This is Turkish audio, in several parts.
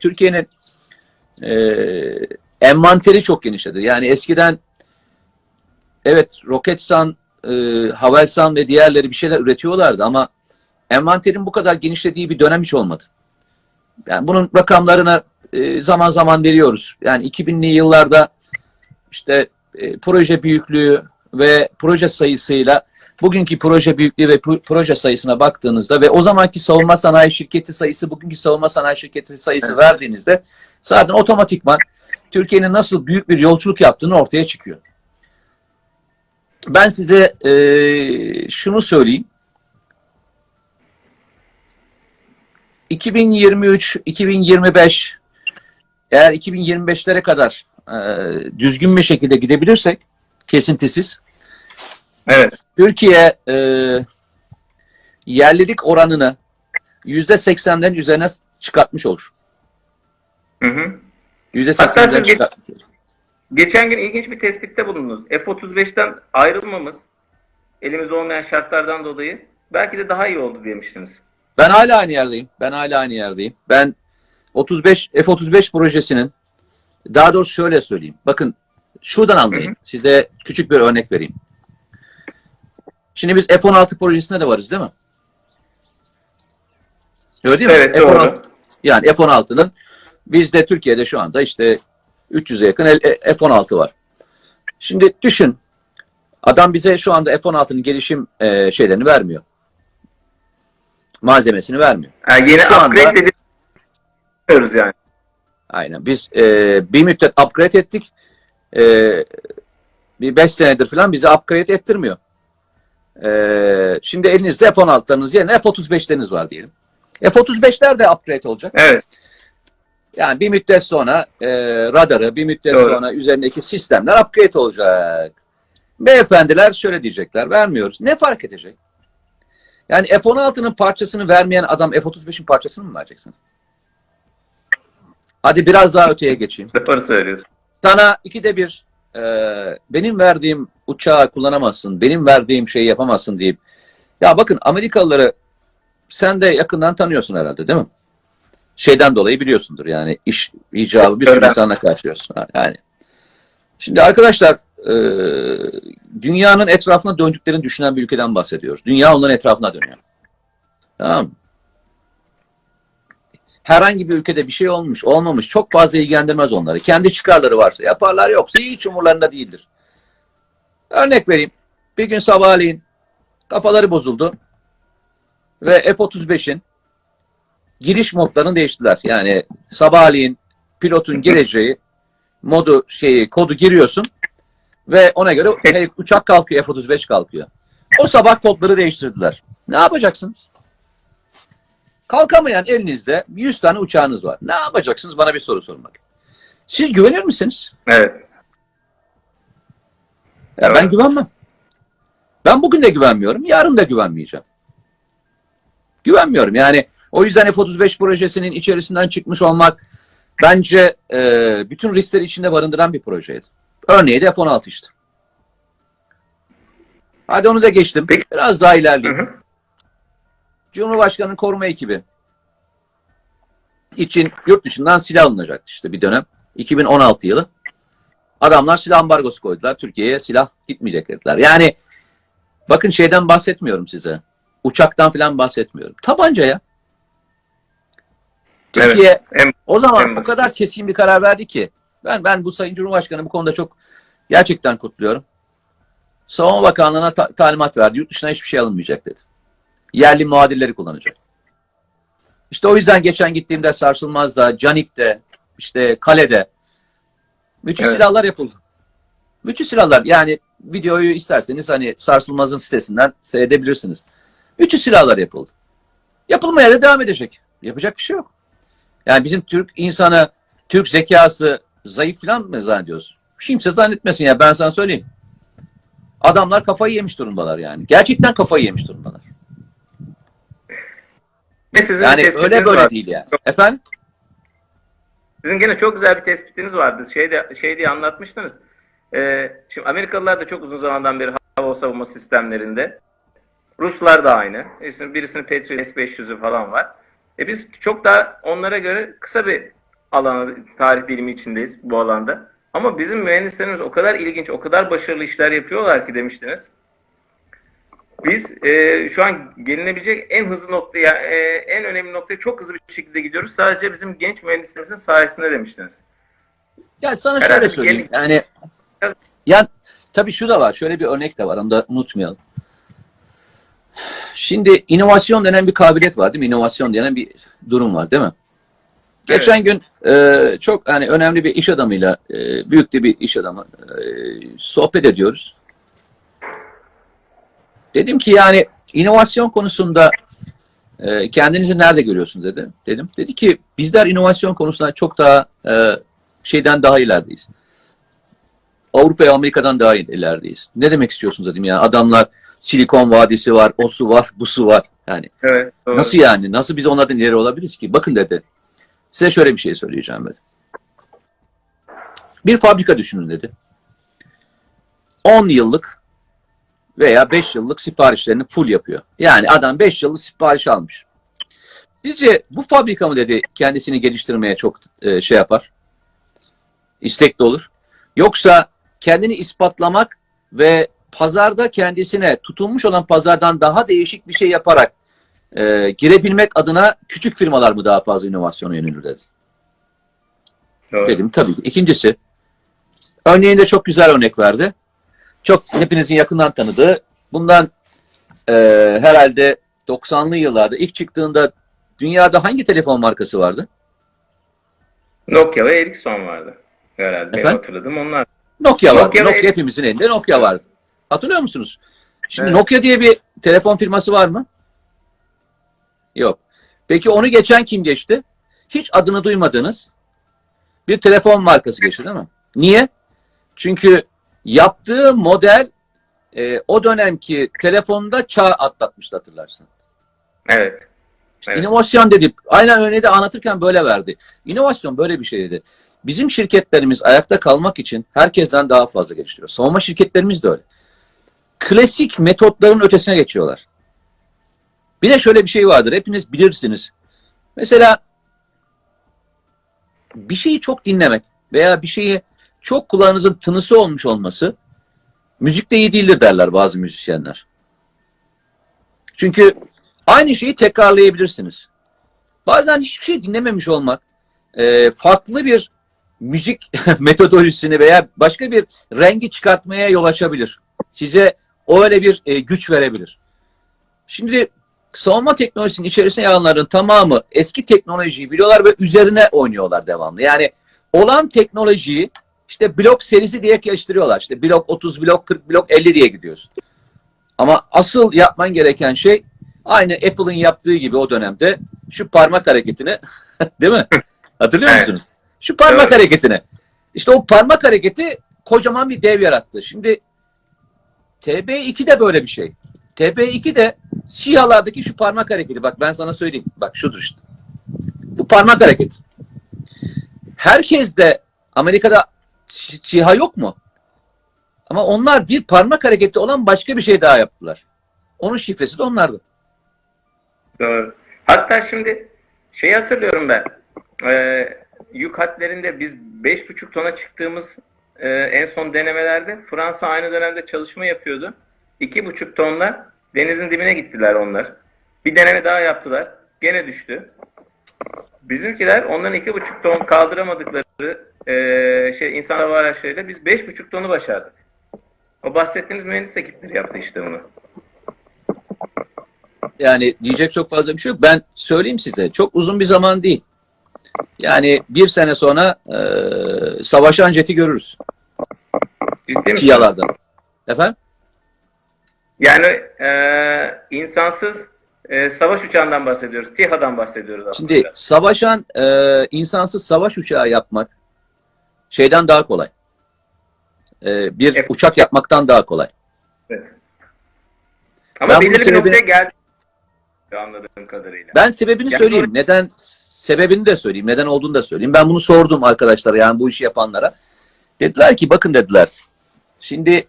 Türkiye'nin e, envanteri çok genişledi. Yani eskiden evet Roketsan, e, Havelsan ve diğerleri bir şeyler üretiyorlardı ama envanterin bu kadar genişlediği bir dönem hiç olmadı. Yani bunun rakamlarını e, zaman zaman veriyoruz. Yani 2000'li yıllarda işte e, proje büyüklüğü ve proje sayısıyla bugünkü proje büyüklüğü ve pro- proje sayısına baktığınızda ve o zamanki savunma sanayi şirketi sayısı bugünkü savunma sanayi şirketi sayısı verdiğinizde zaten otomatikman Türkiye'nin nasıl büyük bir yolculuk yaptığını ortaya çıkıyor. Ben size e, şunu söyleyeyim. 2023, 2025 eğer 2025'lere kadar e, düzgün bir şekilde gidebilirsek kesintisiz Evet. Türkiye e, yerlilik oranını yüzde seksenlerin üzerine çıkartmış olur. Hı hı. Yüzde seksenlerin geç-. Geçen gün ilginç bir tespitte bulundunuz. F-35'ten ayrılmamız elimizde olmayan şartlardan dolayı belki de daha iyi oldu demiştiniz. Ben hala aynı yerdeyim. Ben hala aynı yerdeyim. Ben 35 F-35 projesinin daha doğrusu şöyle söyleyeyim. Bakın şuradan anlayın. Size küçük bir örnek vereyim. Şimdi biz F-16 projesinde de varız değil mi? Öyle değil mi? Evet F-16 doğru. Yani F-16'nın bizde Türkiye'de şu anda işte 300'e yakın e- F-16 var. Şimdi düşün. Adam bize şu anda F-16'nın gelişim e, şeylerini vermiyor. Malzemesini vermiyor. Yani yeni Şu anda- upgrade ediliyoruz yani. Aynen. Biz e, bir müddet upgrade ettik. E, bir 5 senedir falan bizi upgrade ettirmiyor. E, şimdi elinizde F-16'larınız yerine F-35'leriniz var diyelim. F-35'ler de upgrade olacak. Evet. Yani bir müddet sonra e, radarı, bir müddet Doğru. sonra üzerindeki sistemler upgrade olacak. Beyefendiler şöyle diyecekler, vermiyoruz. Ne fark edecek? Yani F-16'nın parçasını vermeyen adam F-35'in parçasını mı vereceksin? Hadi biraz daha öteye geçeyim. Doğru söylüyorsun. Sana ikide bir e, benim verdiğim uçağı kullanamazsın, benim verdiğim şeyi yapamazsın deyip ya bakın Amerikalıları sen de yakından tanıyorsun herhalde değil mi? Şeyden dolayı biliyorsundur yani iş icabı bir sürü Öyle. insanla karşılıyorsun. Yani şimdi arkadaşlar e, dünyanın etrafına döndüklerini düşünen bir ülkeden bahsediyoruz. Dünya onların etrafına dönüyor. Tamam mı? Herhangi bir ülkede bir şey olmuş, olmamış çok fazla ilgilendirmez onları. Kendi çıkarları varsa yaparlar yoksa hiç umurlarında değildir. Örnek vereyim. Bir gün sabahleyin kafaları bozuldu ve F-35'in giriş modlarını değiştirdiler. Yani sabahleyin pilotun gireceği modu şeyi kodu giriyorsun ve ona göre uçak kalkıyor F-35 kalkıyor. O sabah kodları değiştirdiler. Ne yapacaksınız? Kalkamayan elinizde 100 tane uçağınız var. Ne yapacaksınız? Bana bir soru bakayım. Siz güvenir misiniz? Evet. Evet. ben güvenmem. Ben bugün de güvenmiyorum. Yarın da güvenmeyeceğim. Güvenmiyorum. Yani o yüzden F-35 projesinin içerisinden çıkmış olmak bence e, bütün riskleri içinde barındıran bir projeydi. Örneği de F-16 işte. Hadi onu da geçtim. Peki. Biraz daha Hı ilerleyeyim. hı. Cumhurbaşkanı'nın koruma ekibi için yurt dışından silah alınacaktı işte bir dönem. 2016 yılı. Adamlar silah ambargosu koydular. Türkiye'ye silah gitmeyecek dediler. Yani bakın şeyden bahsetmiyorum size. Uçaktan falan bahsetmiyorum. Tabanca ya. Türkiye En- o zaman en o kadar keskin bir karar verdi ki ben ben bu Sayın Cumhurbaşkanı bu konuda çok gerçekten kutluyorum. Savunma Bakanlığı'na ta- talimat verdi. Yurt dışına hiçbir şey alınmayacak dedi. Yerli muadilleri kullanacak. İşte o yüzden geçen gittiğimde Sarsılmaz'da, Canik'te, işte Kale'de müthiş Evet. silahlar yapıldı. Müthiş silahlar. Yani videoyu isterseniz hani Sarsılmaz'ın sitesinden seyredebilirsiniz. Müthiş silahlar yapıldı. Yapılmaya da devam edecek. Yapacak bir şey yok. Yani bizim Türk insanı, Türk zekası zayıf falan mı zannediyoruz? Kimse zannetmesin ya ben sana söyleyeyim. Adamlar kafayı yemiş durumdalar yani. Gerçekten kafayı yemiş durumdalar. Ve sizin Yani öyle böyle var. değil yani. Efendim? Sizin gene çok güzel bir tespitiniz vardı. Şey, de, şey diye anlatmıştınız. Ee, şimdi Amerikalılar da çok uzun zamandan beri hava savunma sistemlerinde. Ruslar da aynı. Birisinin, Patriot S-500'ü falan var. E biz çok daha onlara göre kısa bir alanı, tarih dilimi içindeyiz bu alanda. Ama bizim mühendislerimiz o kadar ilginç, o kadar başarılı işler yapıyorlar ki demiştiniz. Biz e, şu an gelinebilecek en hızlı noktaya, e, en önemli noktaya çok hızlı bir şekilde gidiyoruz. Sadece bizim genç mühendislerimizin sayesinde demiştiniz. Ya sana Herhalde şöyle söyleyeyim. gelin- Yani ya tabii şu da var. Şöyle bir örnek de var. Onu da unutmayalım. Şimdi inovasyon denen bir kabiliyet var değil mi? İnovasyon denen bir durum var değil mi? Geçen gün e, çok hani önemli bir iş adamıyla, e, büyük de bir iş adamı e, sohbet ediyoruz. Dedim ki yani inovasyon konusunda e, kendinizi nerede görüyorsunuz dedi. Dedim. Dedi ki bizler inovasyon konusunda çok daha e, şeyden daha ilerideyiz. Avrupa ve Amerika'dan daha ilerideyiz. Ne demek istiyorsunuz dedim ya. Adamlar Silikon Vadisi var, o su var, bu su var. Yani Evet. Doğru. Nasıl yani? Nasıl biz onlardan ileri olabiliriz ki? Bakın dedi. Size şöyle bir şey söyleyeceğim dedi. Bir fabrika düşünün dedi. 10 yıllık veya 5 yıllık siparişlerini full yapıyor. Yani adam 5 yıllık sipariş almış. Sizce bu fabrika mı dedi kendisini geliştirmeye çok e, şey yapar? İstekli olur. Yoksa kendini ispatlamak ve pazarda kendisine tutunmuş olan pazardan daha değişik bir şey yaparak e, girebilmek adına küçük firmalar mı daha fazla inovasyona yönelir dedi. Doğru. Dedim tabii. ki. İkincisi, örneğinde çok güzel örnek verdi. Çok hepinizin yakından tanıdığı, bundan e, herhalde 90'lı yıllarda ilk çıktığında dünyada hangi telefon markası vardı? Nokia ve Ericsson vardı. Herhalde Efendim? hatırladım onlar. Nokia vardı. Nokia Nokia, ve- hepimizin elinde Nokia vardı. Hatırlıyor musunuz? Şimdi Evet. Nokia diye bir telefon firması var mı? Yok. Peki onu geçen kim geçti? Hiç adını duymadığınız bir telefon markası geçti değil mi? Niye? Çünkü yaptığı model e, o dönemki telefonda çağ atlatmıştı hatırlarsın. Evet. Evet. İnovasyon dedi. Aynen örneği de anlatırken böyle verdi. İnovasyon böyle bir şey dedi. Bizim şirketlerimiz ayakta kalmak için herkesten daha fazla geliştiriyor. Savunma şirketlerimiz de öyle. Klasik metotların ötesine geçiyorlar. Bir de şöyle bir şey vardır. Hepiniz bilirsiniz. Mesela bir şeyi çok dinlemek veya bir şeyi çok kulağınızın tınısı olmuş olması müzikte iyi değildir derler bazı müzisyenler. Çünkü aynı şeyi tekrarlayabilirsiniz. Bazen hiçbir şey dinlememiş olmak e, farklı bir müzik metodolojisini veya başka bir rengi çıkartmaya yol açabilir. Size öyle bir e, güç verebilir. Şimdi savunma teknolojisinin içerisine alanların tamamı eski teknolojiyi biliyorlar ve üzerine oynuyorlar devamlı. Yani olan teknolojiyi işte blok serisi diye geliştiriyorlar. İşte blok 30, blok 40, blok 50 diye gidiyorsun. Ama asıl yapman gereken şey aynı Apple'ın yaptığı gibi o dönemde şu parmak hareketini değil mi? Hatırlıyor Evet. musunuz? Şu parmak Evet. hareketini. İşte o parmak hareketi kocaman bir dev yarattı. Şimdi TB2 de böyle bir şey. TB2 de SİHA'lardaki şu parmak hareketi. Bak ben sana söyleyeyim. Bak şudur işte. Bu parmak hareketi. Herkes de Amerika'da SİHA yok mu? Ama onlar bir parmak hareketi olan başka bir şey daha yaptılar. Onun şifresi de onlardı. Doğru. Hatta şimdi şeyi hatırlıyorum ben. Ee, yük hatlerinde biz 5,5 tona çıktığımız e, en son denemelerde Fransa aynı dönemde çalışma yapıyordu. 2,5 tonla denizin dibine gittiler onlar. Bir deneme daha yaptılar. Gene düştü. Bizimkiler onların 2,5 ton kaldıramadıkları e, şey insan hava araçlarıyla biz 5,5 tonu başardık. O bahsettiğiniz mühendis ekipleri yaptı işte bunu. Yani diyecek çok fazla bir şey yok. Ben söyleyeyim size çok uzun bir zaman değil. Yani bir sene sonra e, savaşan jeti görürüz. Ciddi? SİHA'larda. Efendim? Yani e, insansız e, savaş uçağından bahsediyoruz. TİHA'dan bahsediyoruz aslında. Şimdi savaşan e, insansız savaş uçağı yapmak şeyden daha kolay. E, bir Evet. uçak yapmaktan daha kolay. Evet. Ama Ben belirli bir sebebi- noktaya geldi anladığım kadarıyla. Ben sebebini Yani söyleyeyim. Neden sebebini de söyleyeyim. Neden olduğunu da söyleyeyim. Ben bunu sordum arkadaşlara yani bu işi yapanlara. Dediler ki bakın dediler. Şimdi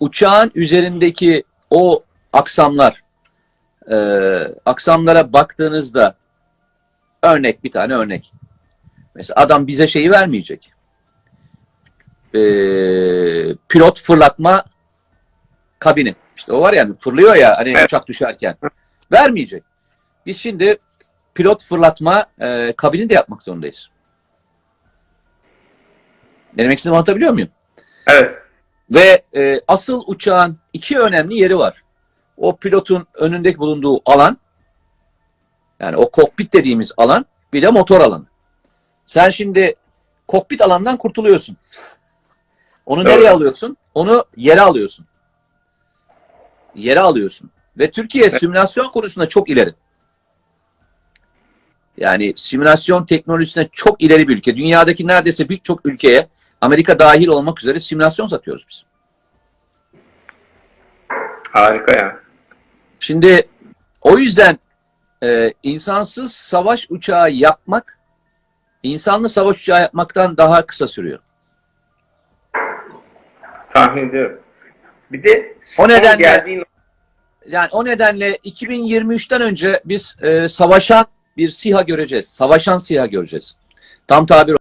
uçağın üzerindeki o aksamlar e, aksamlara baktığınızda örnek bir tane örnek. Mesela adam bize şeyi vermeyecek. Ee, pilot fırlatma kabini. İşte o var yani fırlıyor ya hani uçak düşerken. Vermeyecek. Biz şimdi pilot fırlatma e, kabini de yapmak zorundayız. Ne demek istediğimi anlatabiliyor muyum? Evet. Ve e, asıl uçağın iki önemli yeri var. O pilotun önündeki bulunduğu alan, yani o kokpit dediğimiz alan, bir de motor alanı. Sen şimdi kokpit alandan kurtuluyorsun. Onu Doğru. nereye alıyorsun? Onu yere alıyorsun. Yere alıyorsun. Ve Türkiye simülasyon konusunda çok ileri. Yani simülasyon teknolojisine çok ileri bir ülke. Dünyadaki neredeyse birçok ülkeye Amerika dahil olmak üzere simülasyon satıyoruz biz. Harika ya. Şimdi o yüzden e, insansız savaş uçağı yapmak insanlı savaş uçağı yapmaktan daha kısa sürüyor. Tahmin ediyorum. Bir de O nedenle- geldiğin Yani o nedenle 2023'ten önce biz e, savaşan bir SİHA göreceğiz. Savaşan SİHA göreceğiz. Tam tabir